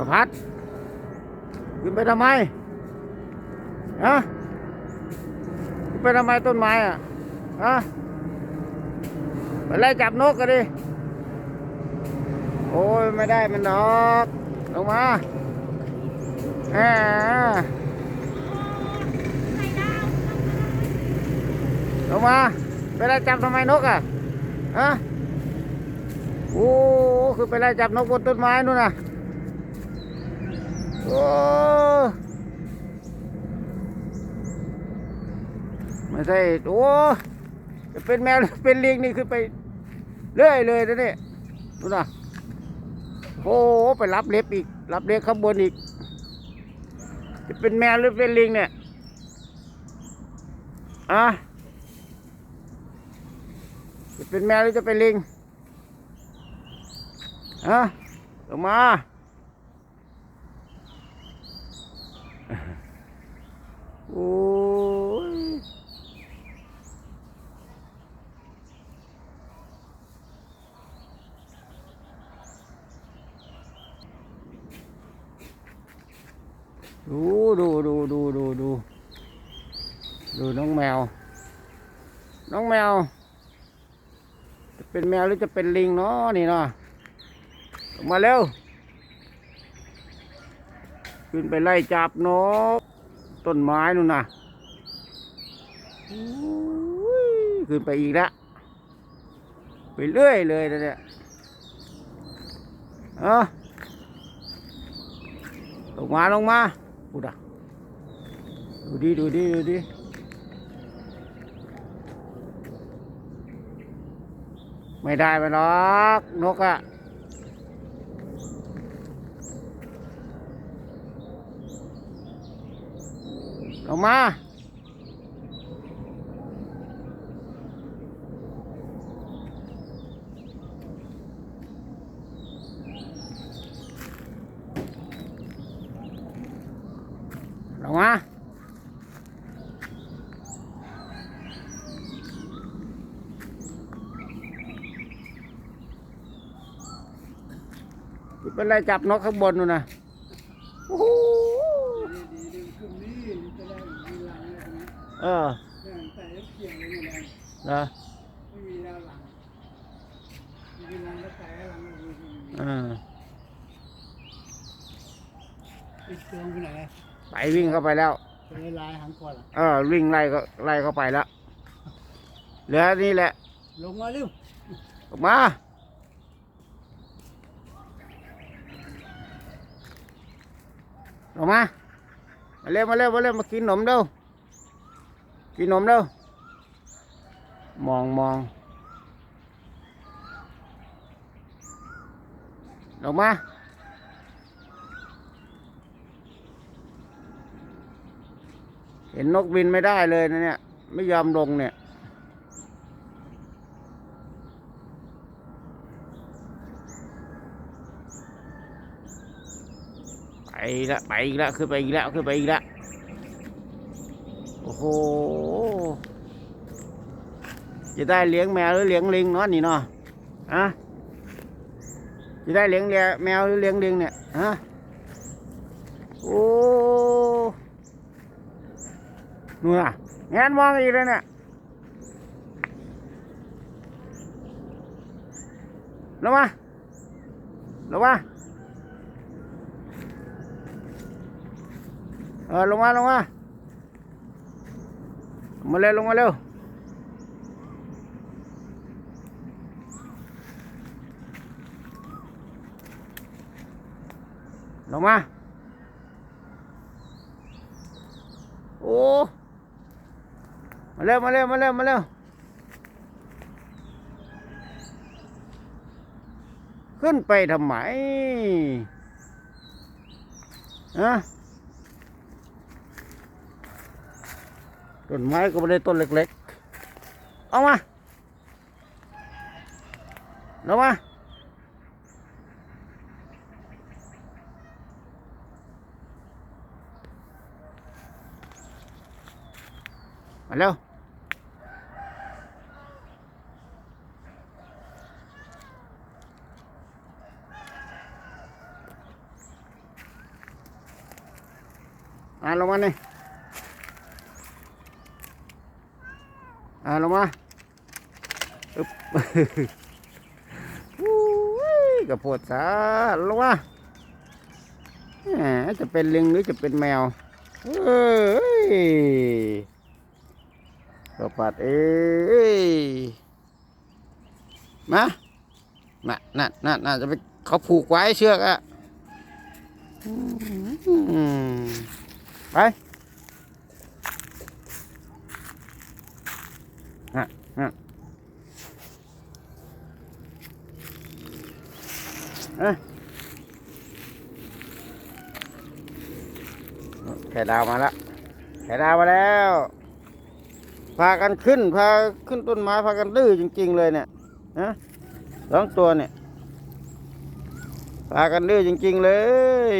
ประพัดขึ้นไปทำไมฮะขึ้นไปทำไมต้นไม้อะฮะไปไล่จับนกกันดิ โอ้ยไม่ได้มันดอกลงมาแหมลงมาไปไล่จับทำไมนกอะฮะโอ้คือไปไล่จับนกบนต้นไม้นู่นน่ะ ไม่ใช่โอ้จะเป็นแมวหรือเป็นลิงนี่คือไปเรื่อยเลยนะเนี่ยนู่นะโอ้โไปรับเล็บอีก รับเล็บข้างบนอีก จะเป็นแมวหรือเป็นลิงเนี่ยอะจะเป็นแมวหรือจะเป็นลิงอะลงมา โอ้ยดูดูดูดูดูดูดูน้องแมว น้องแมว จะเป็นแมวหรือจะเป็นลิงเนาะนี่เนาะมาเร็ว ขึ้นไปไล่จับนก ต้นไม้นู่นน่ะอุ้ยขึ้นไปอีกแล้วไปเรื่อยเลยนะเนี่ยเออลงมาลงมาพูดอะดูดิดูดิดูดิไม่ได้ไปหรอกนกอะ ออก มาออกมาเป็นไรจับนกข้างบนนู่นนะโอ้โห เออเหรอเออไปวิ่งเข้าไปแล้วลายหางก่อนเออวิ่งไล่ก็ไล่เข้าไปแล้วเหลือนี่แหละ ลงมาเร็วออกมาออกมา มาเร็วมาเร็วมาเร็วมากินขนมเร็ว กินนมเร็วมองมองออกมาเห็นนกบินไม่ได้เลยนะเนี่ย ไม่ยอมลงเนี่ย ไปล้วไปอีกล้วขึ้นไปอีกล้วขึ้นไปอีกล้วโอ้โห จะได้เลี้ยงแมวหรือเลี้ยงลิงเนาะนี่เนาะฮะจะได้เลี้ยงแมวหรือเลี้ยงลิงเนี่ยฮะโอ้นู่นน่ะงานมองอีกเลยเนี่ยลงมาลงมาเออลงมาลงมามาเร็วลงมาเร็ว ลงมา โอ้ มาเร็ว มาเร็ว มาเร็ว มาเร็ว ขึ้นไปทำไมฮะต้นไม้ก็ไม่ได้ต้นเล็กๆ เอามาเอามา มาเร็วอ่าลงมานี่อาลงมาอึ๊บกระโปดสาลงมาแหมจะเป็นลิงหรือจะเป็นแมวเอ้ย กระปัดเอ้ยมาน่ะน่ะน่ะน่ะจะไปเขาผูกไว้เชือกอะไปน่ะน่ะเอ้ยไข่ดาวมาแล้วไข่ดาวมาแล้ว พากันขึ้นพาขึ้นต้นไม้พากันดื้อจริง ๆ เลยเนี่ยนะสองตัวเนี่ยพากันดื้อจริง ๆ เลย